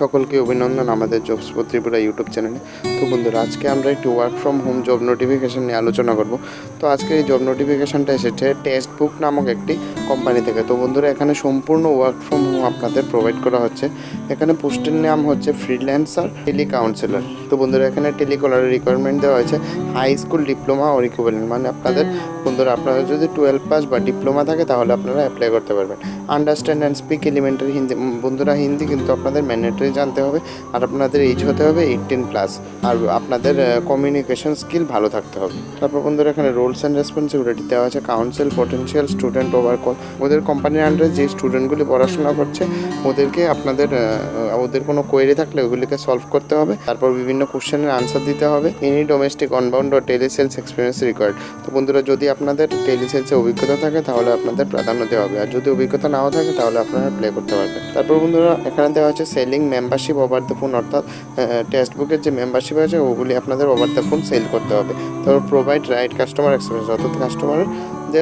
সকলকে অভিনন্দন আমাদের জবস ত্রিপুরা ইউটিউব চ্যানেলে তো বন্ধুরা, আজকে আমরা একটি work from home job notification নিয়ে আলোচনা করব। তো আজকে এই জব নোটিফিকেশনটা এসেছে টেক্সট বুক নামক একটি কোম্পানি থেকে। তো বন্ধুরা, এখানে সম্পূর্ণ ওয়ার্ক ফ্রম হোম আপনাদের প্রোভাইড করা হচ্ছে। এখানে পোস্টের নাম হচ্ছে ফ্রিল্যান্সার টেলি কাউন্সিলর তো বন্ধুরা, এখানে টেলিকলারের রিকোয়ারমেন্ট দেওয়া হয়েছে। হাই স্কুল ডিপ্লোমা ও ইকুইভ্যালেন্ট মানে আপনাদের বন্ধুরা আপনাদের যদি টুয়েলভ পাস বা ডিপ্লোমা থাকে, তাহলে আপনারা অ্যাপ্লাই করতে পারবেন। Understand and speak elementary Hindi বন্ধুরা হিন্দি কিন্তু আপনাদের ম্যান্ডেটরি জানতে হবে, আর আপনাদের এইজ হতে হবে এইটিন প্লাস আর আপনাদের কমিউনিকেশন স্কিল ভালো থাকতে হবে। তারপর বন্ধুরা, এখানে রোলস অ্যান্ড রেসপন্সিবিলিটি দেওয়া আছে council potential student over call ওদের কোম্পানির আন্ডারে যে স্টুডেন্টগুলি পড়াশোনা করছে, ওদেরকে আপনাদের ওদের কোনো কোয়েরি থাকলে ওগুলিকে সলভ করতে হবে। তারপর বিভিন্ন কোশ্চেনের আনসার দিতে হবে। এনি ডোমেস্টিক অনবাউন্ড ও টেলিসেলস এক্সপিরিয়েন্স রিকোয়ার্ড তো বন্ধুরা, যদি আপনাদের টেলিসেলসে অভিজ্ঞতা থাকে, তাহলে আপনাদের প্রাধান্য দেওয়া হবে। আর যদি অভিজ্ঞতা নাও থাকে, তাহলে আপনারা প্লে করতে পারবেন। তারপর বন্ধুরা, এখানে দেওয়া হচ্ছে selling membership over the phone অর্থাৎ টেক্সট বুকের যে মেম্বারশিপ আছে, ওগুলি আপনাদের ওভার দ্য ফোন সেল করতে হবে। তারপর প্রোভাইড রাইট কাস্টমার এক্সপিরিয়েন্স অর্থাৎ কাস্টমারের যে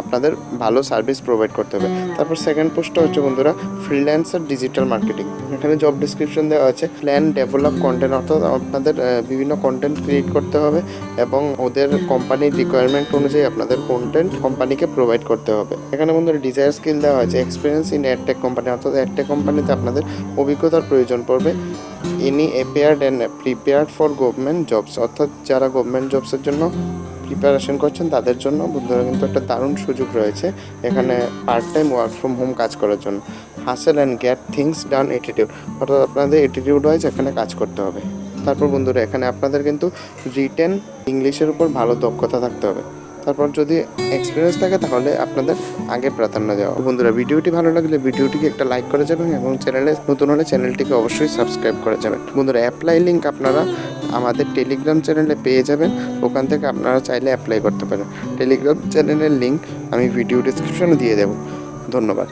আপনাদের ভালো সার্ভিস প্রোভাইড করতে হবে। তারপর সেকেন্ড পোস্টটা হচ্ছে বন্ধুরা ফ্রিল্যান্সার ডিজিটাল মার্কেটিং এখানে জব ডিসক্রিপশন দেওয়া আছে প্ল্যান ডেভেলপ কন্টেন্ট অর্থাৎ আপনাদের বিভিন্ন কন্টেন্ট ক্রিয়েট করতে হবে এবং ওদের কোম্পানির রিকোয়ারমেন্ট অনুযায়ী আপনাদের কন্টেন্ট কোম্পানিকে প্রোভাইড করতে হবে। এখানে বন্ধুরা ডিজায়ার স্কিল দেওয়া আছে এক্সপিরিয়েন্স ইন অ্যাডটেক কোম্পানি অর্থাৎ অ্যাডটেক কোম্পানিতে আপনাদের অভিজ্ঞতার প্রয়োজন পড়বে। Any appeared and prepared for government jobs অর্থাৎ যারা গভর্নমেন্ট জবসের জন্য প্রিপারেশন করছেন, তাদের জন্য বন্ধুরা কিন্তু একটা দারুণ সুযোগ রয়েছে এখানে part time work from home কাজ করার জন্য। Hustle and get things done attitude অর্থাৎ আপনাদের অ্যাটিটিউড ওয়াইজ এখানে কাজ করতে হবে। তারপর বন্ধুরা, এখানে আপনাদের কিন্তু রিটেন ইংলিশের উপর ভালো দক্ষতা থাকতে হবে। তারপর যদি এক্সপিরিয়েন্স থাকে তাহলে আপনাদের আগে প্রাধান্য দেওয়া। বন্ধুরা, ভিডিওটি ভালো লাগলে ভিডিওটিকে একটা লাইক করে যাবেন এবং চ্যানেলে নতুন হলে চ্যানেলটিকে অবশ্যই সাবস্ক্রাইব করে যাবেন। বন্ধুরা অ্যাপ্লাই লিঙ্ক আপনারা আমাদের টেলিগ্রাম চ্যানেলে পেয়ে যাবেন। ওখান থেকে আপনারা চাইলে অ্যাপ্লাই করতে পারেন। টেলিগ্রাম চ্যানেলের লিঙ্ক আমি ভিডিও ডিসক্রিপশনে দিয়ে দেবো। ধন্যবাদ।